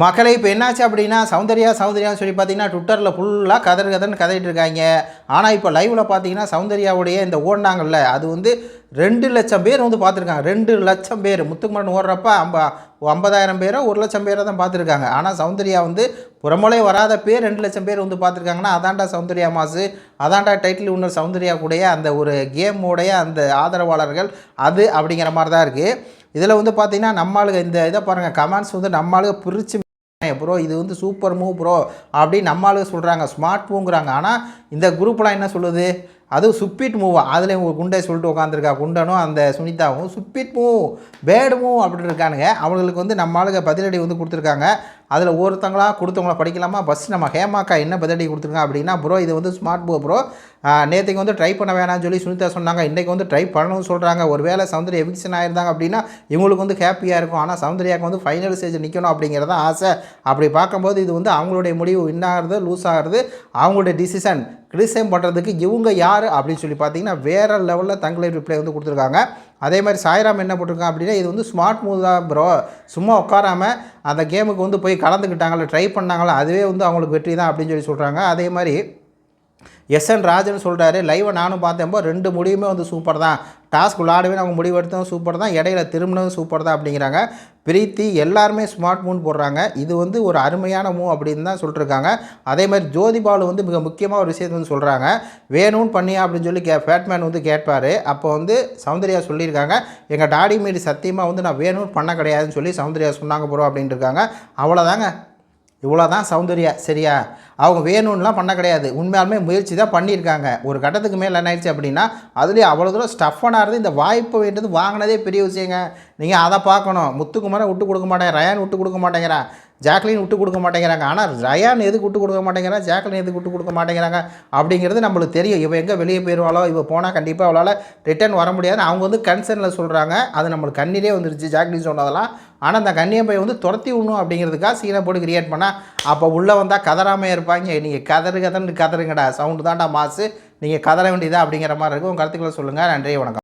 மக்களை இப்போ என்னாச்சு அப்படின்னா சௌந்தர்யா சௌந்தர்யான்னு சொல்லி பார்த்தீங்கன்னா ட்விட்டரில் ஃபுல்லாக கதர் கதர்னு கதையிட்டு இருக்காங்க. ஆனால் இப்போ லைவில் பார்த்தீங்கன்னா சௌந்தர்யாவுடைய இந்த ஓடினாங்கல்ல அது வந்து ரெண்டு லட்சம் பேர் வந்து பார்த்துருக்காங்க. ரெண்டு லட்சம் பேர். முத்துக்குமரன் ஓடுறப்ப ஐம்ப ஐம்பதாயிரம் பேரோ ஒரு லட்சம் பேரை தான் பார்த்துருக்காங்க. ஆனால் சௌந்தர்யா வந்து புறமொழி வராத பேர் ரெண்டு லட்சம் பேர் வந்து பார்த்துருக்காங்கன்னா அதான்டா சௌந்தர்யா மாசு அதான்டா டைட்டில் உன்னர் சௌந்தர்யா கூடைய அந்த ஒரு கேமோடைய அந்த ஆதரவாளர்கள் அது அப்படிங்கிற மாதிரி தான் இருக்குது இதில் வந்து பார்த்திங்கன்னா நம்மளுக்கு இந்த இதை பாருங்கள் கமெண்ட்ஸ் வந்து நம்மளுக்கு பிரித்து ப்ரோ இது வந்து சூப்பர் மூவ் ப்ரோ அப்படின்னு நம்மளுக்கு சொல்கிறாங்க ஸ்மார்ட் மூவ்ங்கிறாங்க ஆனால் இந்த குரூப்லாம் என்ன சொல்லுது? அதுவும் சுப்பிட் மூவா அதில் இவங்க குண்டை சொல்லிட்டு உட்காந்துருக்கா குண்டனும் அந்த சுனிதாவும் சுப்பிட் மூவ் பேடு மூவ் அப்படின்னு இருக்கானுங்க. அவங்களுக்கு வந்து நம்ம ஆளுங்க பதிலடி வந்து கொடுத்துருக்காங்க. அதில் ஒருத்தங்களா கொடுத்தவங்கள படிக்கலாமா? பஸ் நம்ம ஹேமாக்கா என்ன பதிலடி கொடுத்துருக்காங்க அப்படின்னா ப்ரோ இது வந்து ஸ்மார்ட் போ ப்ரோ நேற்றுக்கு வந்து ட்ரை பண்ண வேணாம்னு சொல்லி சுனிதா சொன்னாங்க. இன்றைக்கி வந்து ட்ரை பண்ணணும்னு சொல்கிறாங்க ஒரு வேளை சௌந்தர்யா எவிக்ஷன் ஆயிருந்தாங்க அப்படின்னா இவங்களுக்கு வந்து ஹாப்பியாக இருக்கும். ஆனால் சௌந்தர்யாவுக்கு வந்து ஃபைனல் ஸ்டேஜ் நிற்கணும் அப்படிங்கிறத ஆசை. அப்படி பார்க்கும்போது இது வந்து அவங்களுடைய முடிவு. வின் ஆகிறது லூஸ் ஆகிறது அவங்களுடைய டிசிஷன் கிரிசைம் பண்ணுறதுக்கு இவங்க யார்? அப்படின்னு சொல்லி பார்த்தீங்கன்னா வேறு லெவலில் தங்களை ரிப்ளை வந்து கொடுத்துருக்காங்க. அதே மாதிரி சாய்ராம் என்ன போட்டிருக்கான் அப்படின்னா இது வந்து ஸ்மார்ட் மூவ் தான் ப்ரோ சும்மா உட்காராமல் அந்த கேமுக்கு வந்து போய் கலந்துக்கிட்டாங்களா ட்ரை பண்ணாங்களா அதுவே வந்து அவங்களுக்கு வெற்றி தான் அப்படின்னு சொல்லி சொல்கிறாங்க அதே மாதிரி எஸ்என் ராஜன் சொல்கிறாரு லைவை நானும் பார்த்தேன்போ ரெண்டு முடிவுமே வந்து சூப்பர் தான். டாஸ்க் விளாடவே அவங்க முடிவெடுத்ததும் சூப்பர் தான் இடையில திரும்பினதும் சூப்பர் தான் அப்படிங்கிறாங்க. பிரீத்தி எல்லாருமே ஸ்மார்ட் மூன் போடுறாங்க. இது வந்து ஒரு அருமையான மூவ் அப்படின்னு தான் சொல்லிட்டுருக்காங்க அதே மாதிரி ஜோதி பாலு வந்து மிக முக்கியமாக ஒரு விஷயத்தை வந்து சொல்கிறாங்க வேணும்னு பண்ணியா அப்படின்னு சொல்லி கே ஃபேட்மேன் வந்து கேட்பார். அப்போ வந்து சௌந்தர்யா சொல்லியிருக்காங்க எங்கள் டாடி மீறி சத்தியமாக வந்து நான் வேணும்னு பண்ண கிடையாதுன்னு சொல்லி சௌந்தர்யா சொன்னாங்க போகிறோம் அப்படின்ட்டு இருக்காங்க. அவ்வளோதாங்க இவ்வளோ தான் சௌந்தர்யா சரியா? அவங்க வேணும்னுலாம் பண்ண கிடையாது. உண்மையாலுமே முயற்சி தான் பண்ணியிருக்காங்க. ஒரு கட்டத்துக்கு மேலே என்ன ஆயிடுச்சு அப்படின்னா அதுலேயே அவ்வளோ தூரம் ஸ்டஃபனாக இருந்து இந்த வாய்ப்பு வேண்டியது வாங்கினதே பெரிய விஷயங்க. நீங்கள் அதை பார்க்கணும். முத்துக்குமாரை விட்டு கொடுக்க மாட்டேன் ரயான் விட்டு கொடுக்க மாட்டேங்கிறான். ஜாக்லின் விட்டு கொடுக்க மாட்டேங்கிறாங்க. ஆனால் ரயான் எதுக்கு விட்டு கொடுக்க மாட்டேங்கிறான்? ஜாக்லின் எதுக்கு விட்டு கொடுக்க மாட்டேங்கிறாங்க? அப்படிங்கிறது நம்மளுக்கு தெரியும். இவ எங்கே வெளியே போயிடுவாளோ இவ போனால் கண்டிப்பாக அவளால் ரிட்டர்ன் வர முடியாது. அவங்க வந்து கன்சர்னில் சொல்கிறாங்க அது நம்மளுக்கு கண்ணீரே வந்துருச்சு. ஜாக்லின் சொன்னதெல்லாம். ஆனால் அந்த கண்ணியை போய் வந்து துரத்தி விடணும் அப்படிங்கிறதுக்காக சீனை போட்டு கிரியேட் பண்ணால் அப்போ உள்ளே வந்தால் கதறாமல் இருப்பாங்க நீங்கள் கதறு கதன்னு கதறுங்கடா சவுண்டு தான்டா மாசு. நீங்கள் கதற வேண்டியதா அப்படிங்கிற மாதிரி இருக்கும். உங்கள் கருத்துக்களை சொல்லுங்கள் நன்றி வணக்கம்.